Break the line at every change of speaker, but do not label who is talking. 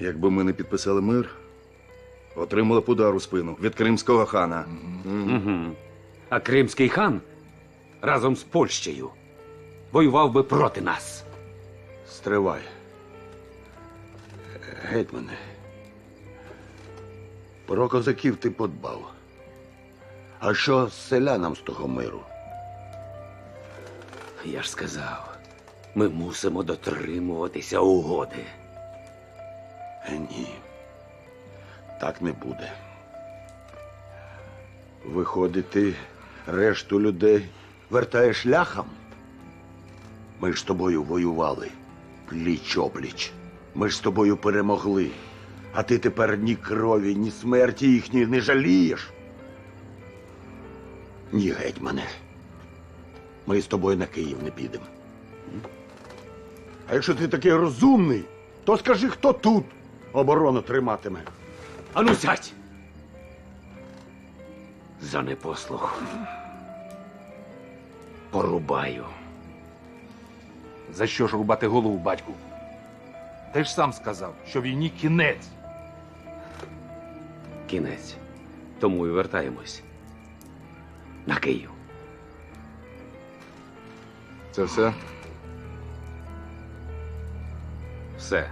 Якби ми не підписали мир, отримали б удар у спину від кримського хана.
Угу. А кримський хан разом з Польщею воював би проти нас.
Стривай. Гетьмане. Про козаків ти подбав. А що з селянам з того миру?
Я ж сказав, ми мусимо дотримуватися угоди.
Е, ні. Так не буде. Виходить, ти решту людей вертаєш ляхам? Ми ж з тобою воювали пліч опліч. Ми ж з тобою перемогли. А ти тепер ні крові, ні смерті їхньої не жалієш. Ні, гетьмане. Ми з тобою на Київ не підемо. А якщо ти такий розумний, то скажи, хто тут оборону триматиме.
Ану сядь! За непослух. Порубаю.
За що ж рубати голову, батьку? Ти ж сам сказав, що війні кінець.
Кінець. Тому і вертаємось. На Київ.
Це все?
Все.